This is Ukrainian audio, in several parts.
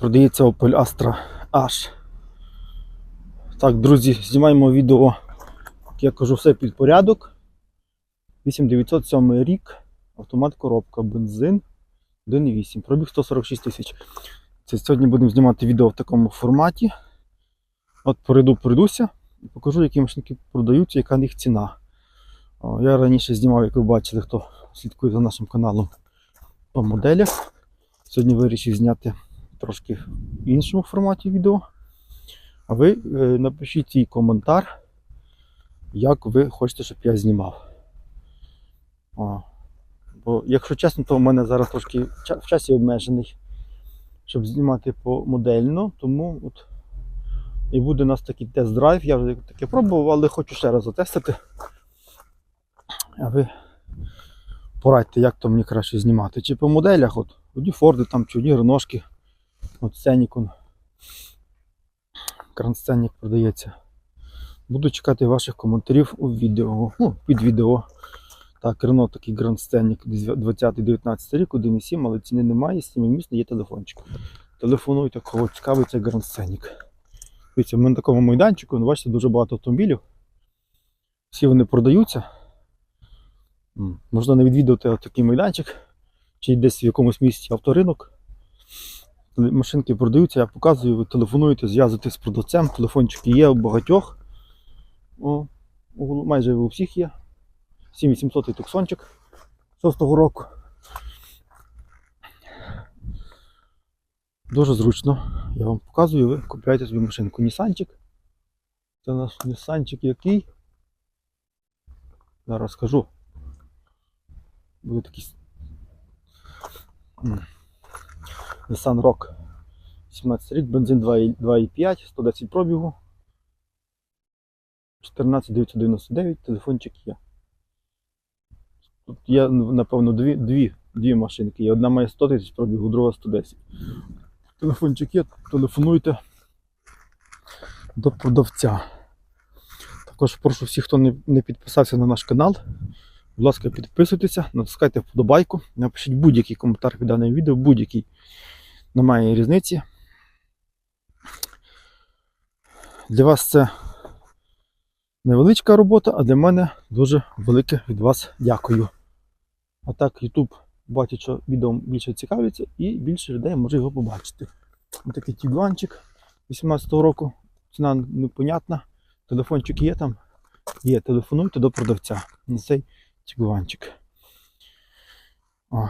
Продається Opel Astra H. Так, друзі, знімаємо відео. Як я кажу, все під порядок. 8907 рік. Автомат коробка, бензин 1.8. Пробіг 146 тисяч. Це сьогодні будемо знімати відео в такому форматі. От пройду, пройдуся і покажу, які машинки продаються, яка їх ціна. Я раніше знімав, як ви бачили, хто слідкує за нашим каналом по моделях. Сьогодні вирішив зняти трошки в іншому форматі відео. А ви е, напишіть свій коментар, як ви хочете, щоб я знімав. О. Бо, якщо чесно, то в мене зараз трошки в часі обмежений, щоб знімати по модельно, тому от і буде у нас такий тест-драйв. Я вже таке пробував, але хочу ще раз затестити. А ви порадьте, як то мені краще знімати. Чи по моделях, от одні Форди там, чи одні Реношки. От Сенікон. Гранд продається. Буду чекати ваших коментарів у відео. Ну, під відео. Так, Рено такий Scenic 20-19 рік, 1,7, але ціни немає, 7 місць є телефончик. Телефонуйте, кого цікавий цей Grand Дивіться, мене на такому майданчику, ну, бачите, дуже багато автомобілів. Всі вони продаються. Можна не відвідувати такий майданчик, чи десь в якомусь місці авторинок. Машинки продаються, я показую, ви телефонуєте, зв'язуєтесь з продавцем, телефончики є у багатьох. О, майже у всіх є. 7800 туксончик 6-го року. Дуже зручно. Я вам показую, ви купляєте собі машинку. Нісанчик. Це наш Нісанчик який. Зараз скажу. Буде такий. Nissan Rock. 17 рік, бензин 2,5, 110 пробігу. 14999, телефончик є. Тут є, напевно, дві, дві, дві машинки. Одна має 100 тисяч пробігу, друга 110. Телефончик є, телефонуйте до продавця. Також прошу всіх, хто не, не підписався на наш канал. Будь ласка, підписуйтеся, натискайте вподобайку, напишіть будь-який коментар під даним відео, будь-який. Немає різниці. Для вас це невеличка робота, а для мене дуже велике від вас дякую. А так, YouTube бачить, що відео більше цікавиться і більше людей може його побачити. Ось такий тігуанчик 18-го року. Ціна непонятна. Телефончик є там. Є, телефонуйте до продавця на цей тігуанчик. О.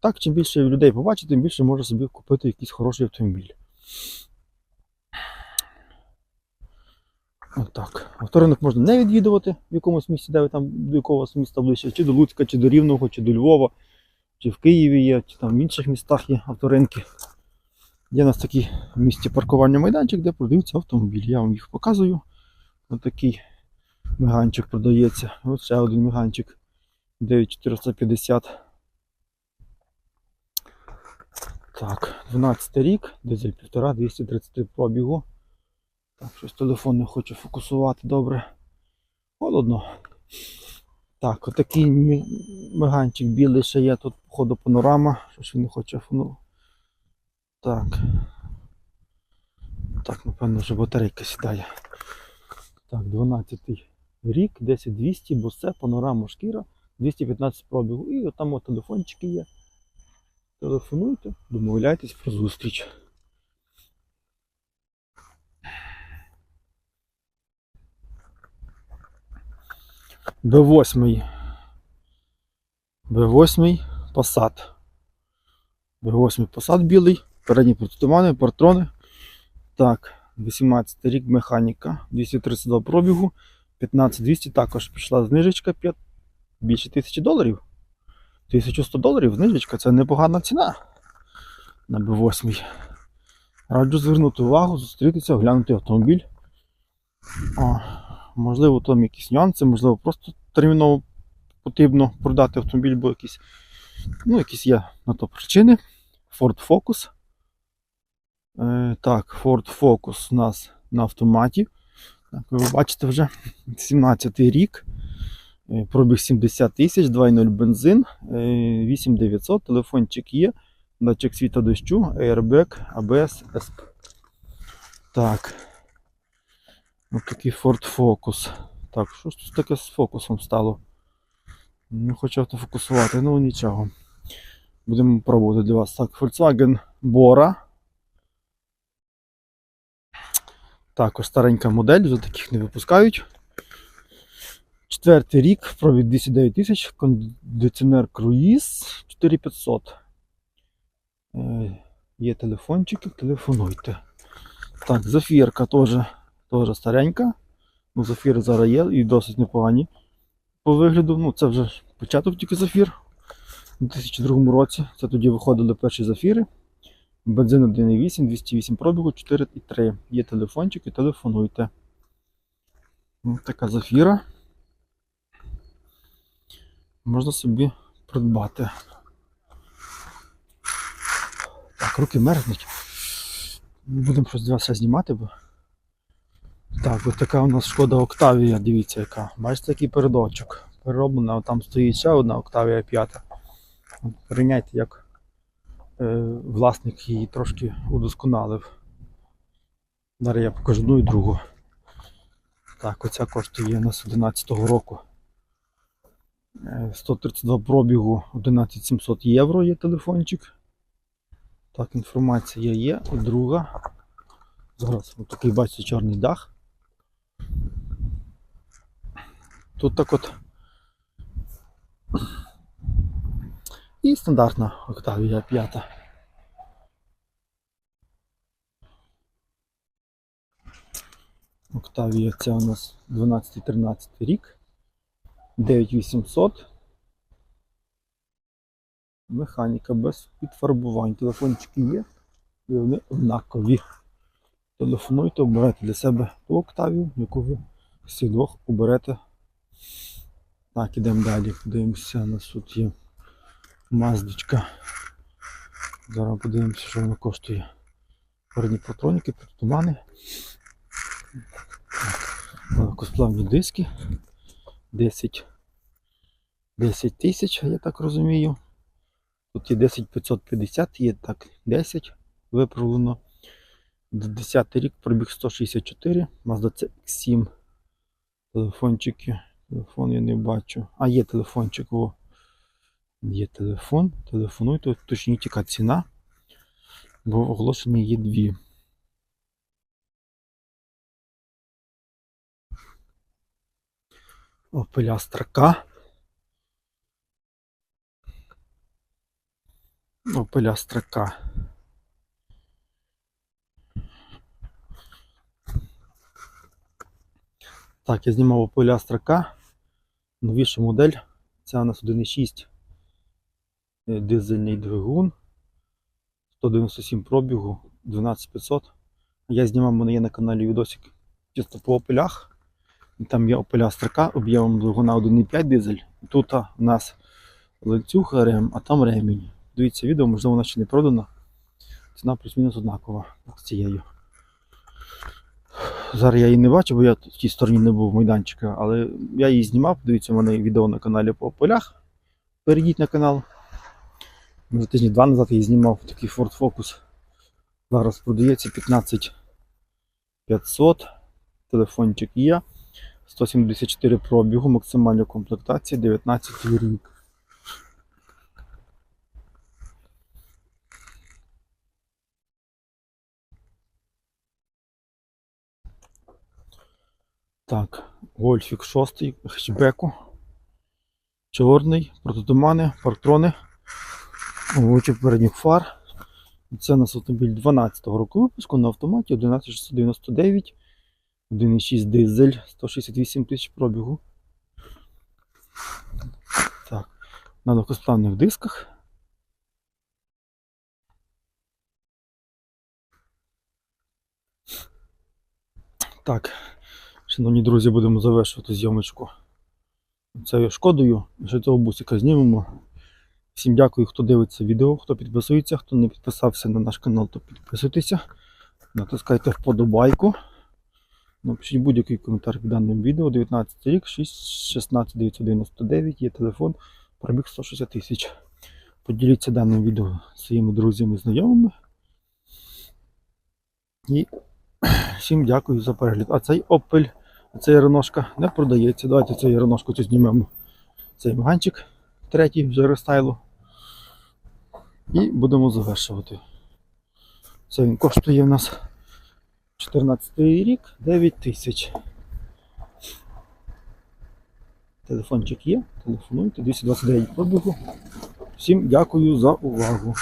Так, чим більше людей побачить, тим більше може собі купити якийсь хороший автомобіль. Отак. Авторинок можна не відвідувати в якомусь місці, де ви там до якогось міста ближче, чи до Луцька, чи до Рівного, чи до Львова, чи в Києві є, чи там в інших містах є авторинки. Є у нас такий в місті паркування майданчик, де продаються автомобілі. Я вам їх показую. Ось такий меганчик продається. Ось ще один меганчик 9450. Так, 12 рік, дизель 1,5, 233 пробігу. Так, щось телефон не хоче фокусувати добре. Холодно. Так, отакий меганчик білий ще є, тут, походу, панорама. Щось він не хоче фону. Так. Так, напевно, вже батарейка сідає. Так, 12 рік, 10200, босе, панорама шкіра, 215 пробігу. І от там от телефончики є. Телефонуйте, домовляйтесь про зустріч. Б8. Б8 Passat. Б8 Passat білий, передні протитумани, партрони. Так, 18 рік механіка, 232 пробігу, 15200 також пішла знижечка 5, більше 1000 доларів. 1100 доларів знижечка це непогана ціна на Б8. Раджу звернути увагу, зустрітися, оглянути автомобіль. О, можливо, там якісь нюанси, можливо, просто терміново потрібно продати автомобіль, бо якісь, ну, якісь є на то причини. Ford Focus. Е, так, Ford Focus у нас на автоматі. Так, ви бачите вже 17 рік. Е, Пробіг 70 тисяч, 2.0 бензин, е, 8900, телефончик є. датчик світа дощу, Airbag, ABS, SP. Так. Ось такий Ford Focus. Так, що ж тут таке з фокусом стало? Не хочу автофокусувати, ну нічого. Будемо пробувати для вас. Так, Volkswagen Bora. Також старенька модель, вже таких не випускають. Четвертий рік, пробіг 209 тисяч, кондиціонер круїз 4500. Е, Є телефончики, телефонуйте. Так, зафірка теж, теж старенька. Ну, зафіри зараз є і досить непогані по вигляду. Ну, це вже початок тільки зафір. У 2002 році. Це тоді виходили перші зафіри. Бензин 1,8, 208 пробігу, 4,3. Є телефончики, телефонуйте. Ось така зафіра. Можна собі придбати. Так, руки мерзнуть. Будемо щось вас знімати, бо. Так, ось така у нас шкода Октавія, дивіться яка. Бачите, який передочок. Перероблена, там стоїть ще одна Октавія 5. Порівняйте, як е, власник її трошки удосконалив. Зараз я покажу одну і другу. Так, оця коштує у нас 11-го року. Е, 132 пробігу 11700 євро є телефончик. Так, інформація є. І друга. Зараз ось такий бачите чорний дах. Тут так от. І стандартна Octavia 5. Octavia це у нас 12-13 рік. 9800. Механіка без підфарбувань. Телефончики є. І вони однакові. Телефонуйте, обирайте для себе ту Октавію, яку ви з цих двох оберете. Так, ідемо далі. Подивимося, у нас тут є маздочка. Зараз подивимося, що вона коштує. Передні патроніки, тумани. Легкосплавні диски. 10 10 тисяч, я так розумію. Тут є 10550, є так 10 виправлено. 10 рік пробіг 164, Mazda CX7. Телефончики. Телефон я не бачу. А, є телефончик. О. Є телефон. Телефонуйте, уточніть, яка ціна. Бо оголошення є дві. K. Opel Astra K. Так, я знімав Astra K. Новіша модель. Це у нас 1.6 е, дизельний двигун. 197 пробігу, 12500. Я знімав, мене є на каналі відосик чисто по опелях. Там є Astra K, об'ємом двигуна 1.5 дизель. Тут у нас ланцюг рем, а там ремінь. Дивіться відео, можливо, вона ще не продана. Ціна плюс-мінус однакова з цією. Зараз я її не бачу, бо я в тій стороні не був майданчика, але я її знімав. Дивіться, у мене відео на каналі по полях. Перейдіть на канал. Може тижні два назад я її знімав такий Ford Focus. Зараз продається 15500. Телефончик є. 174 пробігу, максимальна комплектація, 19 рік. Так, Гольфік 6 хетчбеку. Чорний, протитумани, парктрони, очі передніх фар. Це у нас автомобіль 12-го року випуску на автоматі 11699, 1,6 дизель, 168 тисяч пробігу. Так, на легкосплавних дисках. Так, шановні друзі, будемо завершувати зйомочку цією шкодою. Ще цього бусика знімемо. Всім дякую, хто дивиться відео, хто підписується, хто не підписався на наш канал, то підписуйтеся. Натискайте вподобайку. Напишіть будь-який коментар під даним відео. 19 рік, 6, 16 999 є телефон, пробіг 160 тисяч. Поділіться даним відео своїми друзями і знайомими. І всім дякую за перегляд. А цей Opel, цей реношка не продається. Давайте цей реношку цю знімемо. Цей меганчик третій вже рестайлу. І будемо завершувати. Це він коштує в нас 14 рік 9 тисяч. Телефончик є, телефонуйте 229 пробігу. Всім дякую за увагу.